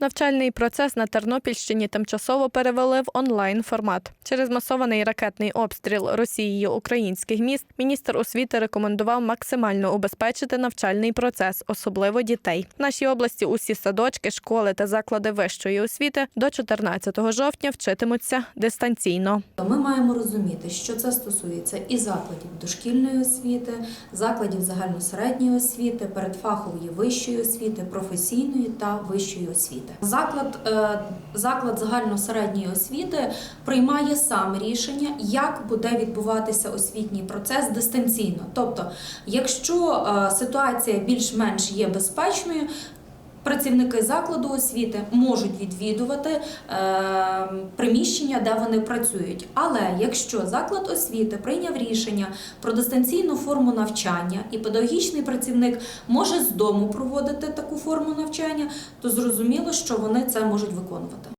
Навчальний процес на Тернопільщині тимчасово перевели в онлайн формат. Через масований ракетний обстріл Росією українських міст міністр освіти рекомендував максимально убезпечити навчальний процес, особливо дітей. В нашій області усі садочки, школи та заклади вищої освіти до 14 жовтня вчитимуться дистанційно. Ми маємо розуміти, що це стосується і закладів дошкільної освіти, закладів загальносередньої освіти, передфахової вищої освіти, професійної та вищої освіти. Заклад, е, заклад загальносередньої освіти приймає сам рішення, як буде відбуватися освітній процес дистанційно. Тобто, якщо е, ситуація більш-менш є безпечною, Працівники закладу освіти можуть відвідувати е, приміщення, де вони працюють. Але якщо заклад освіти прийняв рішення про дистанційну форму навчання, і педагогічний працівник може з дому проводити таку форму навчання, то зрозуміло, що вони це можуть виконувати.